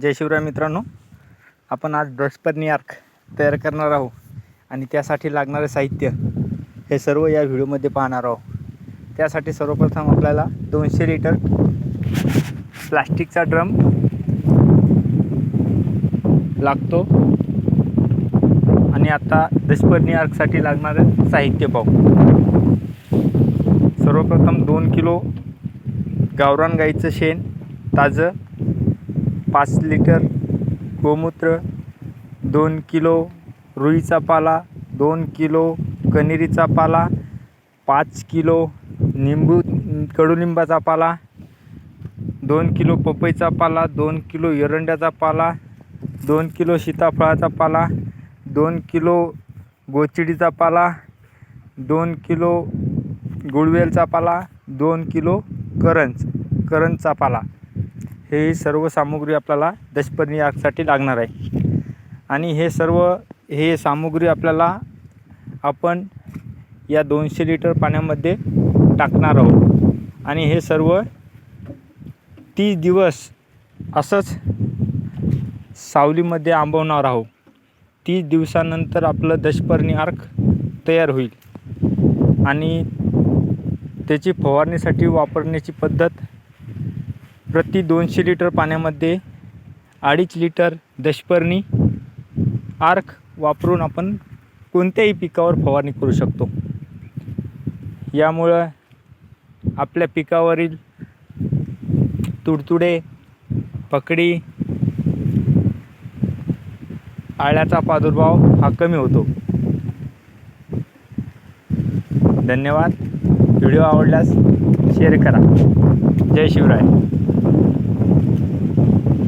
जय शिवराय मित्रांनो. आपण आज दशपर्णी आर्क तयार करणार आहोत आणि त्यासाठी लागणारे साहित्य हे सर्व या व्हिडिओमध्ये पाहणार आहोत. त्यासाठी सर्वप्रथम आपल्याला दोनशे लिटर प्लास्टिकचा ड्रम लागतो. आणि आता दशपर्णी आर्कसाठी लागणारं साहित्य पाहू. सर्वप्रथम दोन किलो गावरान गाईचं शेण ताजं पाच लिटर गोमूत्र दोन किलो रुईचा पाला दोन किलो कनेरीचा पाला पाच किलो निंबू कडुलिंबाचा पाला दोन किलो पपईचा पाला दोन किलो एरंड्याचा पाला दोन किलो सीताफळाचा पाला दोन किलो गोचिडीचा पाला दोन किलो गुळवेलचा पाला दोन किलो करंज करंजचा पाला. हे सर्व सामुग्री आपल्याला दशपर्णी आगसाठी लागणार आहे. आणि हे सर्व हे सामुग्री आपल्याला आपण या दोनशे लिटर पाण्यामध्ये टाकणार आहोत. आणि हे सर्व तीस दिवस असंच सावलीमध्ये आंबवणार आहोत. तीस दिवसानंतर आपलं दशपर्णी आर्क तयार होईल. आणि त्याची फवारणीसाठी वापरण्याची पद्धत प्रति दोनशे लिटर पाण्यामध्ये अडीच लिटर दशपर्णी आर्क वापरून आपण कोणत्याही पिकावर फवारणी करू शकतो. यामुळं आपल्या पिकावरील तुडतुडे पकडी आळ्याचा प्रादुर्भाव हा कमी होतो. धन्यवाद. व्हिडिओ आवडल्यास शेअर करा. जय शिवराय.